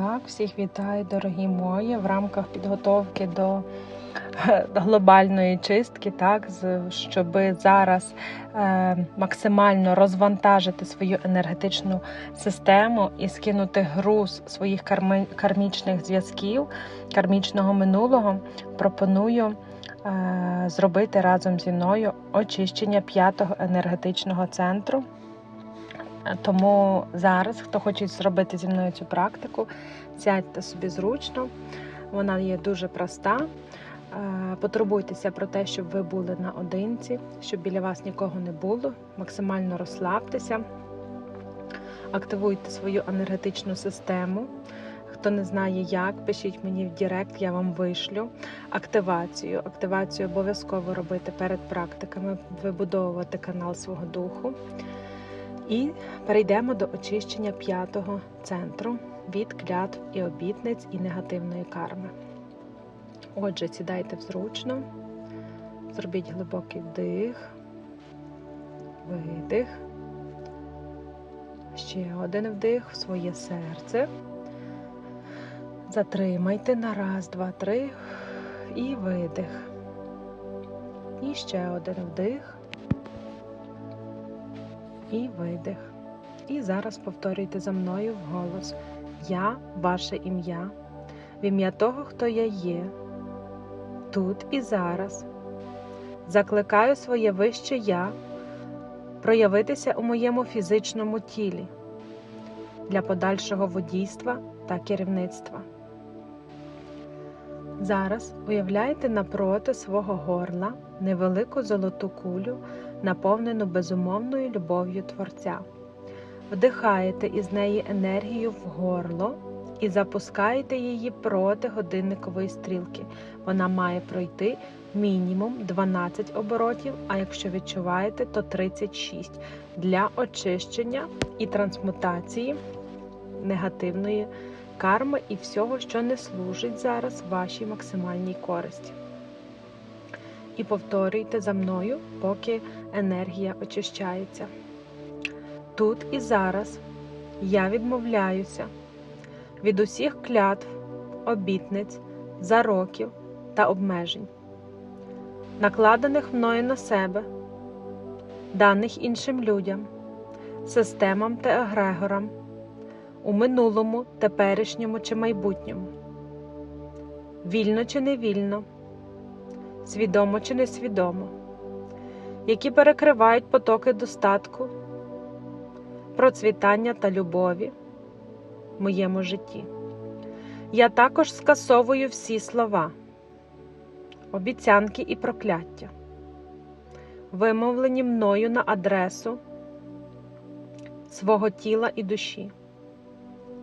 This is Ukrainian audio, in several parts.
так, всіх вітаю, дорогі мої, в рамках підготовки до е, глобальної чистки, так, щоб зараз е, максимально розвантажити свою енергетичну систему і скинути груз своїх карми- кармічних зв'язків, кармічного минулого, пропоную е, зробити разом зі мною очищення п'ятого енергетичного центру. Е, Тому зараз, хто хоче зробити зі мною цю практику, сядьте собі зручно. Вона є дуже проста. Е, Потурбуйтеся про те, щоб ви були наодинці, щоб біля вас нікого не було. Максимально розслабтеся, активуйте свою енергетичну систему. Хто не знає як, пишіть мені в Директ, я вам вишлю активацію. Активацію обов'язково робити перед практиками, вибудовувати канал свого духу. І перейдемо до очищення п'ятого центру від клятв і обітниць і негативної карми. Отже, сідайте зручно, зробіть глибокий вдих, видих. Ще один вдих в своє серце. Затримайте на раз, два, три і видих. І ще один вдих і видих. І зараз повторюйте за мною вголос. Я ваше ім'я, в ім'я того, хто я є, тут і зараз. Закликаю своє вище я проявитися у моєму фізичному тілі для подальшого водійства та керівництва. Зараз уявляйте напроти свого горла невелику золоту кулю, наповнену безумовною любов'ю Творця. Вдихаєте із неї енергію в горло і запускаєте її проти годинникової стрілки. Вона має пройти мінімум 12 оборотів, а якщо відчуваєте, то 36 для очищення і трансмутації негативної карми і всього, що не служить зараз вашій максимальній користі. І повторюйте за мною, поки енергія очищається. Тут і зараз я відмовляюся від усіх клятв, обітниць, зароків та обмежень, накладених мною на себе, даних іншим людям, системам та егрегорам у минулому, теперішньому чи майбутньому, вільно чи невільно, свідомо чи несвідомо, які перекривають потоки достатку, процвітання та любові в моєму житті. Я також скасовую всі слова, обіцянки і прокляття, вимовлені мною на адресу свого тіла і душі,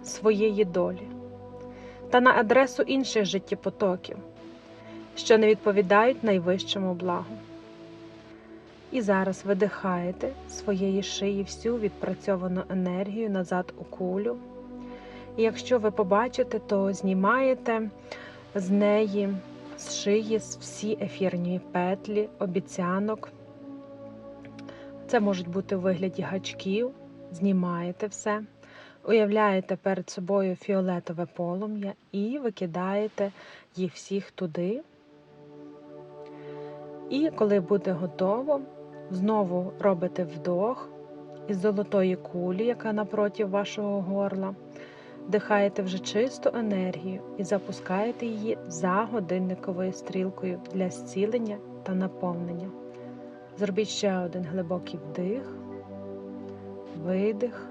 своєї долі та на адресу інших життєпотоків, що не відповідають найвищому благу. І зараз видихаєте своєї шиї всю відпрацьовану енергію назад у кулю. І якщо ви побачите, то знімаєте з неї, з шиї всі ефірні петлі, обіцянок. Це можуть бути у вигляді гачків, знімаєте все, уявляєте перед собою фіолетове полум'я і викидаєте їх всіх туди. І коли буде готово, знову робите вдох із золотої кулі, яка напроти вашого горла. Вдихаєте вже чисту енергію і запускаєте її за годинниковою стрілкою для зцілення та наповнення. Зробіть ще один глибокий вдих, видих,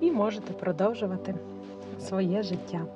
і можете продовжувати своє життя.